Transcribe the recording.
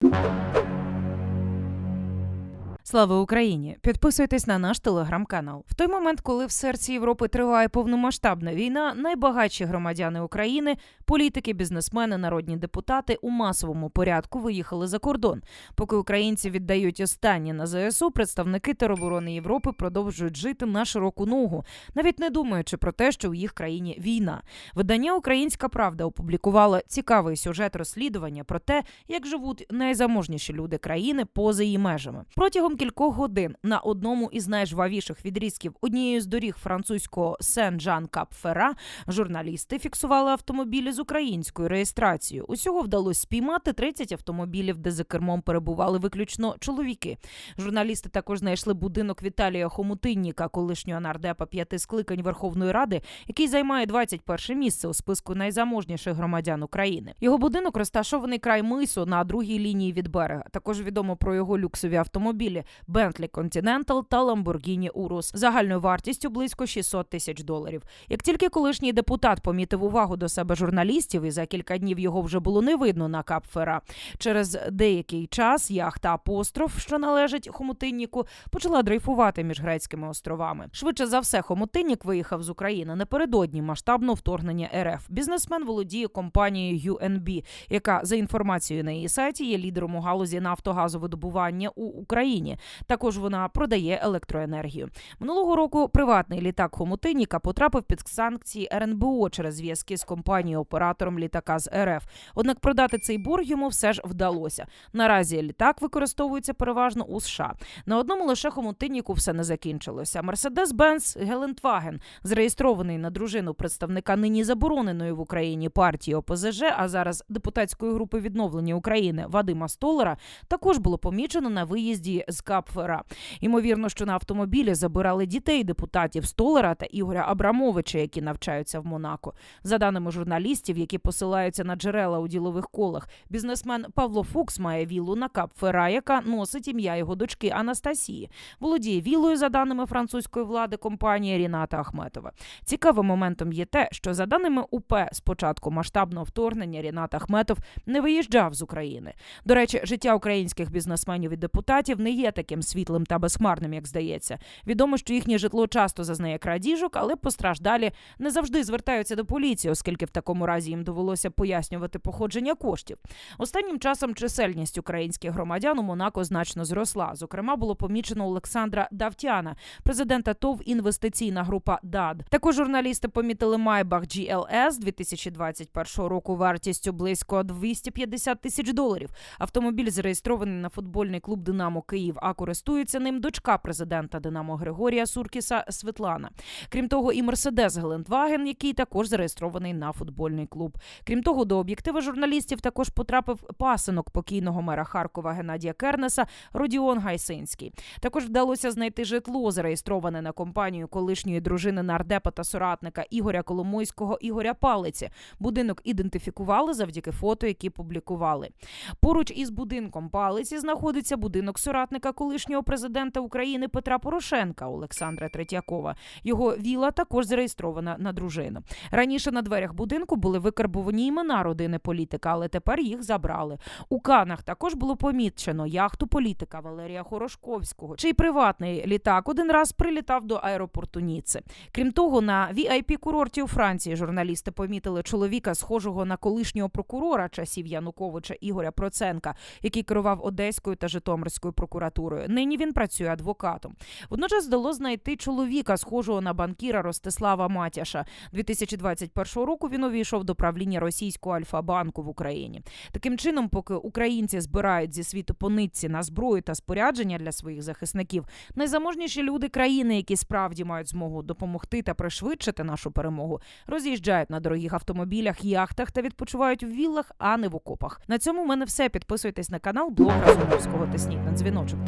you. Слава Україні! Підписуйтесь на наш телеграм-канал. В той момент, коли в серці Європи триває повномасштабна війна, найбагатші громадяни України, політики, бізнесмени, народні депутати у масовому порядку виїхали за кордон. Поки українці віддають останні на ЗСУ, представники тероборони Європи продовжують жити на широку ногу, навіть не думаючи про те, що у їх країні війна. Видання Українська Правда опублікувало цікавий сюжет розслідування про те, як живуть найзаможніші люди країни поза її межами. Протягом кількох годин на одному із найжвавіших відрізків однієї з доріг французького Сен-Жан-Кап-Фера журналісти фіксували автомобілі з українською реєстрацією. Усього вдалося спіймати 30 автомобілів, де за кермом перебували виключно чоловіки. Журналісти також знайшли будинок Віталія Хомутинніка, колишнього нардепа п'яти скликань Верховної Ради, який займає 21 місце у списку найзаможніших громадян України. Його будинок розташований край мису на другій лінії від берега. Також відомо про його люксові автомобілі Bentley Continental та Lamborghini Urus загальною вартістю близько 600 тисяч доларів. Як тільки колишній депутат помітив увагу до себе журналістів, і за кілька днів його вже було не видно на Капфера. Через деякий час яхта Апостроф, що належить Хомутинніку, почала дрейфувати між грецькими островами. Швидше за все, Хомутиннік виїхав з України напередодні масштабного вторгнення РФ. Бізнесмен володіє компанією UNB, яка за інформацією на її сайті є лідером у галузі нафтогазовидобування у Україні. Також вона продає електроенергію. Минулого року приватний літак Хомутинніка потрапив під санкції РНБО через зв'язки з компанією оператором літака з РФ. Однак продати цей борг йому все ж вдалося. Наразі літак використовується переважно у США. На одному лише Хомутинніку все не закінчилося. Мерседес-Бенц Гелендваген, зареєстрований на дружину представника нині забороненої в Україні партії ОПЗЖ, а зараз депутатської групи відновлення України Вадима Столера, також було помічено на виїзді з Капфера. Ймовірно, що на автомобілі забирали дітей депутатів Столера та Ігоря Абрамовича, які навчаються в Монако. За даними журналістів, які посилаються на джерела у ділових колах, бізнесмен Павло Фукс має віллу на Капфера, яка носить ім'я його дочки Анастасії. Володіє віллою, за даними французької влади, компанія Ріната Ахметова. Цікавим моментом є те, що за даними УП, з початку масштабного вторгнення Рінат Ахметов не виїжджав з України. До речі, життя українських бізнесменів і депутатів не є таким світлим та безхмарним, як здається. Відомо, що їхнє житло часто зазнає крадіжок, але постраждалі не завжди звертаються до поліції, оскільки в такому разі їм довелося пояснювати походження коштів. Останнім часом чисельність українських громадян у Монако значно зросла. Зокрема, було помічено Олександра Давтяна, президента ТОВ інвестиційна група ДАД. Також журналісти помітили Майбах GLS 2021 року вартістю близько 250 тисяч доларів. Автомобіль зареєстрований на футбольний клуб Динамо Київ, а користується ним дочка президента Динамо Григорія Суркіса Світлана. Крім того, і Мерседес Гелендваген, який також зареєстрований на футбольний клуб. Крім того, до об'єктива журналістів також потрапив пасинок покійного мера Харкова Геннадія Кернеса Родіон Гайсинський. Також вдалося знайти житло, зареєстроване на компанію колишньої дружини нардепа та соратника Ігоря Коломойського Ігоря Палиці. Будинок ідентифікували завдяки фото, які публікували. Поруч із будинком Палиці знаходиться будинок соратника колишнього президента України Петра Порошенка Олександра Третьякова. Його віла також зареєстрована на дружину. Раніше на дверях будинку були викарбовані імена родини політика, але тепер їх забрали. У Канах також було помічено яхту політика Валерія Хорошковського, чий приватний літак один раз прилітав до аеропорту Ніци. Крім того, на vip курорті у Франції журналісти помітили чоловіка, схожого на колишнього прокурора часів Януковича Ігоря Проценка, який керував Одеською та Житомирською прокуратурою. Нині він працює адвокатом. Водночас вдалося знайти чоловіка, схожого на банкіра Ростислава Матяша. 2021 року він увійшов до правління російського Альфа-банку в Україні. Таким чином, поки українці збирають зі світу по нитці на зброю та спорядження для своїх захисників, найзаможніші люди країни, які справді мають змогу допомогти та пришвидшити нашу перемогу, роз'їжджають на дорогих автомобілях, яхтах та відпочивають в віллах, а не в окопах. На цьому в мене все. Підписуйтесь на канал блог Разумовського. Тисніть на дзвіночок.